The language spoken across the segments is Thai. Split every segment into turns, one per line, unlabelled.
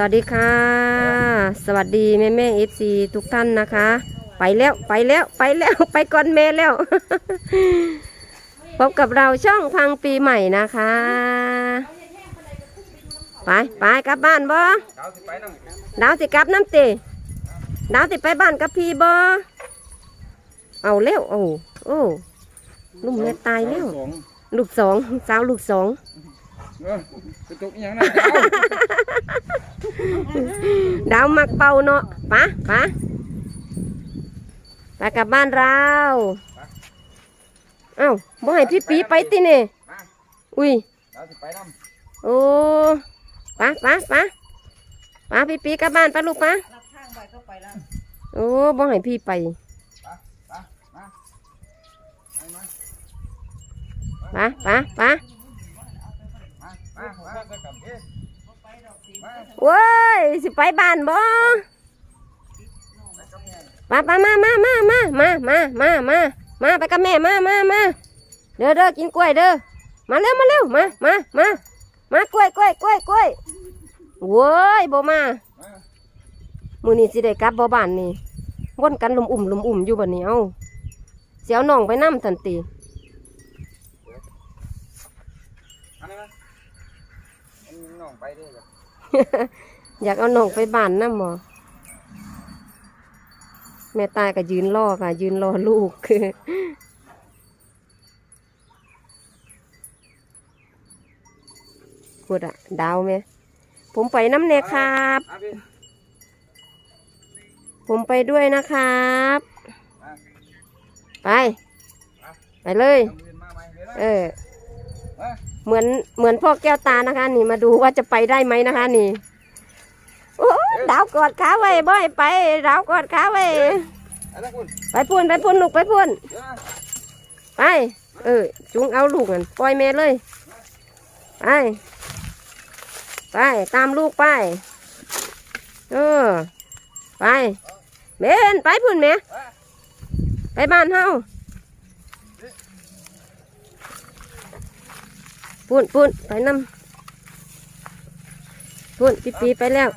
สวัสดีค่ะ สวัสดีแม่แม่เอฟซีทุกท่านนะคะ ไปแล้วไปแล้วไปแล้วไปก่อนแม่แล้ว พบกับเราช่องพังปีใหม่นะคะ ไปไปกลับบ้านบ่
ดาวสิไปนั่ง
ดาวสิกลับน้ำตีดาวสิไปบ้านกับพี่บ่เอาเร็วโอ้โอ้ลุงแม่ตายแล้ว
สอง
ลูกสองสาวลูกสอง
เออไปตกอีหยังนะ ดาว
มักเป่าเนาะปะปะไปกลับบ้านเราเอ้าบ่ให้พี่ปีไปติเนี่ยอุ้ยโอ้ปะปะปะปะพี่ปีกลับบ้านปะลูกปะโอ้บ่ให้พี่ไป
ปะ
ปะปะ
เอ๊ะมา
โว้ยสิไปบ้านบ่ปะปมามามามามามามามามาไปกับแม่มามามาเด้อเด้อกินกล้วยเด้อมาเร็วมาเร็วมามามามากล้วยกล้วยกล้วยกล้วยโว้ยบ่มา
มื
อนี้สิได้กลับบ่บ้านนี่วนกันลุมอุ่มลุมอุ่มอยู่บัดนี้เอาเสียวน้องไปน้ำทันตี
อันนี้องไปด้วย
อยากเอาน้องไปบ้านน้ำบ่แม่ตายก็ยืนรอค่ะ ยืนรอลูกคือพูดอะดาวไหมผมไปน้ำเนครับ
มาพี่
ผมไปด้วยนะครับ
มา
ไป ไปเลย
ทำเรียนมาใหม่เลยนะ
เออ
มา
เหมือนเหมือนพ่อแก้วตานะคะ นี่มาดูว่าจะไปได้ไหมนะคะ นี่โอ้ดาวกอดขาไว้บ่อยไปดาวกอดขาไว้
อันนั้นคุณ
ไปพุ่นไปพุ่นลูกไปพุ่น
เดี๋ยวนะ
ไปเออจุงเอาลูกนั่นปล่อยแม่เลย ไป ไป ตามลูกไป เออ ไปเบนไปพุ่นแม่
มา
ไปบ้านเฮา พุ่นพุ่นไปนำพุ่นปีปีไปแล้ว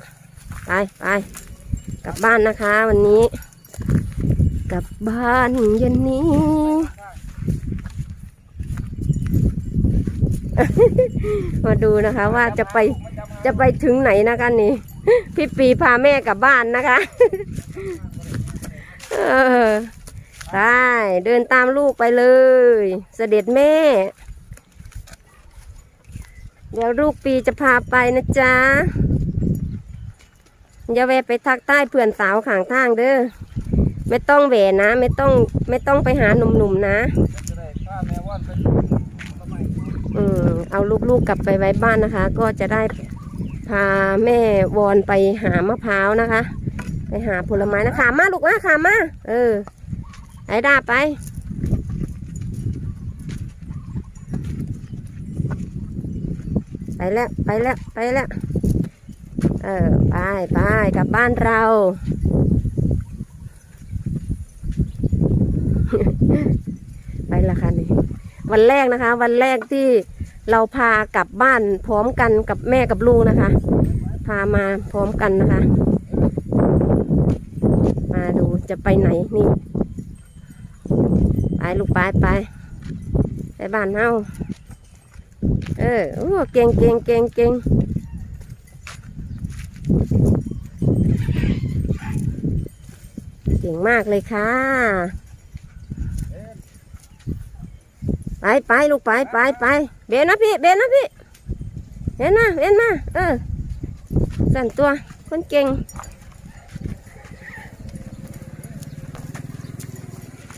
ไปไปกลับบ้านนะคะ วันนี้ กลับบ้านเย็นนี้มาดูนะคะว่าจะไปจะไปถึงไหนนะคะนี่พี่ปีพาแม่กลับบ้านนะคะเออไปเดินตามลูกไปเลย เสด็จแม่ เดี๋ยวลูกปีจะพาไปนะจ๊ะอย่าแวะไปทักใต้เพื่อนสาวข้างทางเด้อไม่ต้องแหวนะ ไม่ต้องไม่ต้องไปหาหนุ่มๆนะ
เอื
มเอาลูกๆกลับไปไว้บ้านนะคะ ก็จะได้พาแม่วอนไปหามะพร้าวนะคะ ไปหาผลไม้นะขามาลูกนะขามาเออไอ้ดาไป ไปแล้วไปแล้วไปแล้วเออไปไปกลับบ้านเราไปละค่ะนี่วันแรกนะคะ วันแรกที่เราพากลับบ้านพร้อมกันกับแม่กับลูกนะคะ พามาพร้อมกันนะคะ มาดูจะไปไหนนี่ ไปลูกไปไปไปบ้านเฮา เออโอ้เก่งเก่งเก่งเก่งเก่งมากเลยค่ะ ไปไปลูกไปไปไปเบนนะพี่เบนนะพี่เบนนะเบนนะเออสั่นตัวคนเก่ง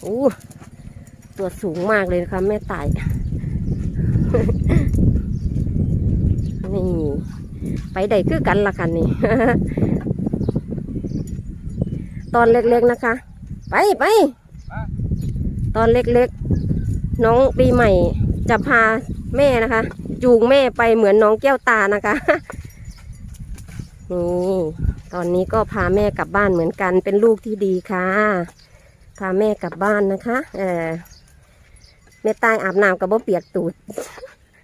โอ้ตัวสูงมากเลยนะคะแม่ไตาย นี่ ไปได้คือกันละกันนี่ ตอนเล็กๆนะคะ ไปไปตอนเล็กๆ น้องปีใหม่จะพาแม่นะคะ จูงแม่ไปเหมือนน้องแก้วตานะคะนี่ตอนนี้ก็พาแม่กลับบ้านเหมือนกันเป็นลูกที่ดีค่ะ พาแม่กลับบ้านนะคะ เออแม่ตายอาบน้ำกับบ่เปียกตูด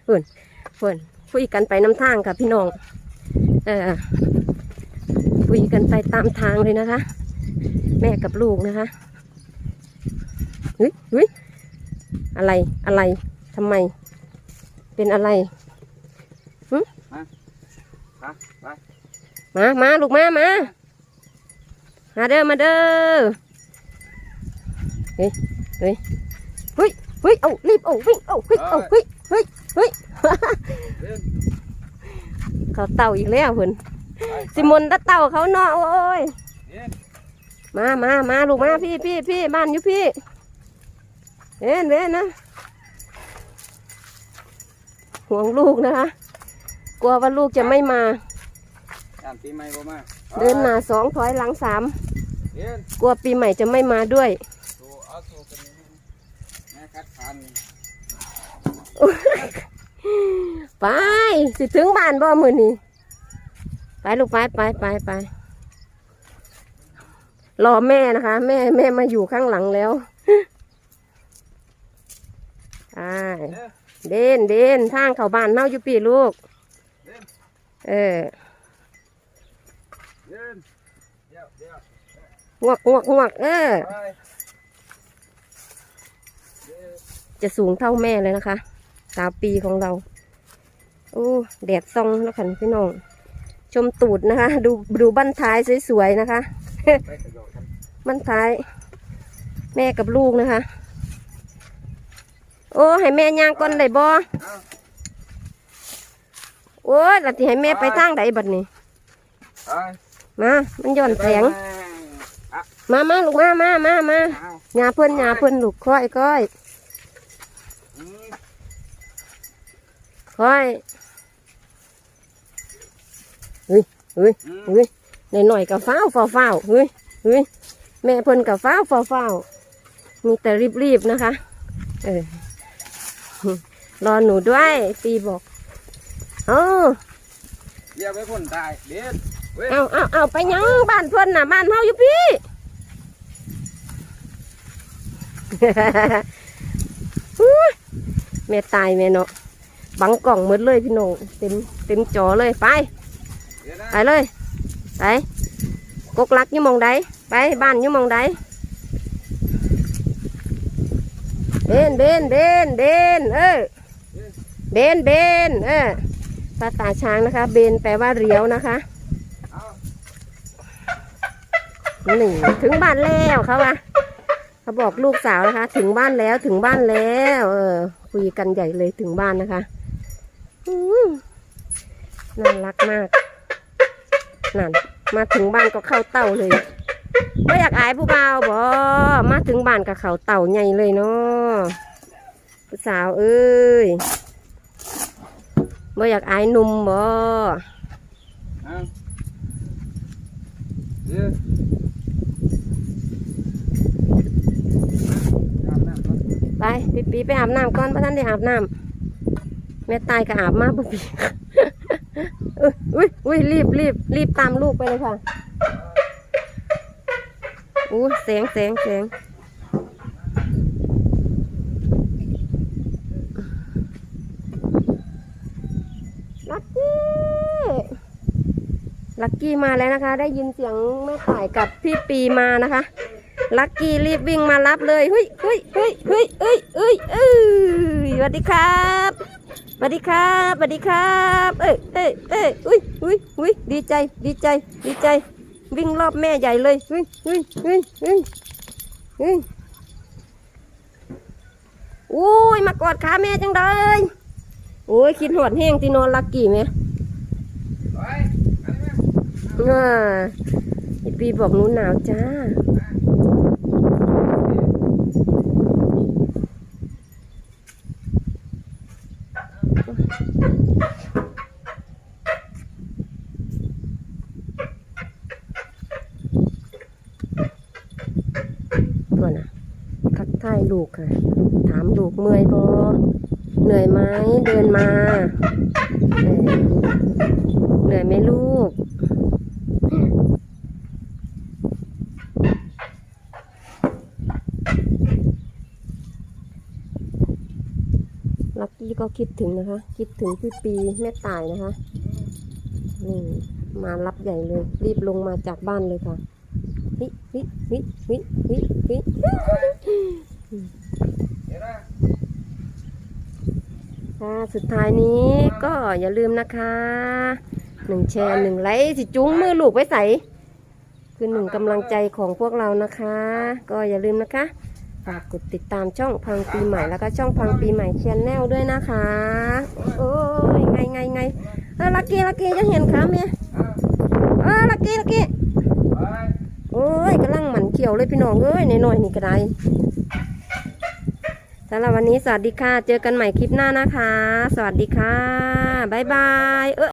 เพื่นเพื่น คุยกันไปน้ำทางค่ะพี่น้อง เออคุยกันไปตามทางเลยนะคะ แม่กับลูกนะคะเฮ้ยเฮ้ยอะไรอะไรทำไม เป็นอะไร
ไปไป
มามาลูกมามามาเด้อมาเด้อเฮ้ยเฮ้ยเฮ้ยเฮ้ยเอารีบเอาวิ่งเอาเฮ้ยเอาเฮ้ยเฮ้ยเฮ้ย
เดิน
เขาเต่าอีกแล้วเพิ่น
ไป
สิมนตะเต่าเขาเนาะโอ้ย
เดิน
มามามาลูกมาพี่พี่พี่บ้านอยู่พี่เว้นเว้นนะห่วงลูกนะคะ กลัวว่าลูกจะไม่มา
ตามปีใหม่บ่มา
เดินหน้าสองถอยหลังสาม
เดิน
กลัวปีใหม่จะไม่มาด้วย
โตเอาโตกันนี่แม่คัดคัน
ไป สิถึงบ้านบ่มือนี้ไปลูกไปไปไปไปรอแม่นะคะ แม่แม่มาอยู่ข้างหลังแล้วไปเด่นเด่นทางเข้าบ้านเน่าอยู่ปีลูก เออ
เดินเดี๋ยวเดี๋ยว
งวกงวกงวกเออ
ไปเดิน
จะสูงเท่าแม่เลยนะคะ สาวปีของเรา โอ้แดดส่องแล้วค่ะพี่น้อง ชมตูดนะคะ ดูดูบั้นท้ายสวยๆนะคะบั้นท้าย แม่กับลูกนะคะ โอ้ให้แม่ย่างก่อนได้บ่
อ
โอ้ยแล้วที่ให้แม่ไปทางใดบัดนี้มา มันย้อนแสง มามาลูกมามามามา
เอา
หยาเพิ่นหยาเพิ่นลูกค่อยค่อย
อืม
ค่อยเฮ้ยเฮ้ย
อืม
เฮ้ยหน่อยหน่อยๆกับฟ้าวฟ้าวฟ้าวเฮ้ยเฮ้ยแม่เพิ่นกับฟ้าวฟ้าวฟ้าวมีแต่รีบๆนะคะ เออรอหนูด้วยปีบอกเออ
เรียกไว้คนตายเดินเว้ย
เอาเอาเอาไปยังบ้านเพิ่นน่ะบ้านเฮาอยู่พี่อุ๊ยแม่ตายแม่เนาะ บังกล่องหมดเลยพี่น้องเต็มเต็มจอเลยไป
เดี๋ยวนะ
ไปเลยไปกกลักอยู่หมองใดไปบ้านอยู่หมองใดเบนเบนเบนเบนเออเบนเบนเออภาษาช้างนะคะ เบนแปลว่าเรียวนะคะ
เอา
หนึ่งถึงบ้านแล้วเขาว่าเขาบอกลูกสาวนะคะ ถึงบ้านแล้วถึงบ้านแล้ว เออคุยกันใหญ่เลยถึงบ้านนะคะอืม น่ารักมากนั่นมาถึงบ้านก็เข้าเต่าเลยไม่อยากอายผู้บ่าวบอมาถึงบ้านกับเขาเต่าใหญ่เลยเนาะผู้สาวเอ้ยไม่อยากอายหนุ่มบอ
เอาเดี๋ยวอาบน้ำก่อน
ไปปีปีไปอาบน้ำก่อนพระท่านได้อาบน้ำ แม่ตายก็อาบมาปุ๊บปีอุ้ยอุ้ยอุ้ยรีบรีบรีบตามลูกไปเลยค่ะอู้แสงแสงแสงลักกี้ลักกี้มาแล้วนะคะ ได้ยินเสียงแม่ต่ายกับพี่ปีมานะคะลักกี้รีบวิ่งมารับเลยเฮ้ยเฮ้ยเฮ้ยเฮ้ยเอ้ยเอ้ยเอ้ยสวัสดีครับ สวัสดีครับสวัสดีครับ เอ้ยเอ้ยเอ้ยอุ้ยอุ้ยอุ้ยดีใจ ดีใจ ดีใจ วิ่งรอบแม่ใหญ่เลยเฮ้ยเฮ้ยเฮ้ยเฮ้ยเฮ้ยอุ้ยมากอดขาแม่จังเลยโอ้ยคิดหอดแห้งที่นอนลักกี้ไหม
ไปไปเลย
อ่าไอปีบอกหนูหนาวจ้า ตัวน่ะทักทายลูกค่ะ ถามลูกเมื่อยบอเหนื่อยไหมเดินมาเออเหนื่อยไหมลูก ลั ก็คิดถึงนะคะ คิดถึงพี่ปีแม่ตายนะคะนี่มารับใหญ่เลย รีบลงมาจากบ้านเลยค่ะวิวิวิวิวิวิ
เดี๋ยวนะ
ค่ะสุดท้ายนี้ก็อย่าลืมนะคะหนึ่งแชร์หนึ่งไลค์สิจุ้งมือลูกไว้ใส่คือหนึ่งกำลังใจของพวกเรานะคะ ก็อย่าลืมนะคะ ฝากกดติดตามช่องพังปีใหม่แล้วก็ช่องพังปีใหม่ชแนลด้วยนะคะ โอ้ยไงไงไงเออลักกี้ลักกี้จะเห็นขาเมีย
อะ
เออลักกี้ลักกี้โอ้ยกำลังหมันเขียวเลยพี่น้องเอ้ยในหน่อยนี่ก็ได้สำหรับวันนี้สวัสดีค่ะ เจอกันใหม่คลิปหน้านะคะ สวัสดีค่ะ บ๊ายบายเออ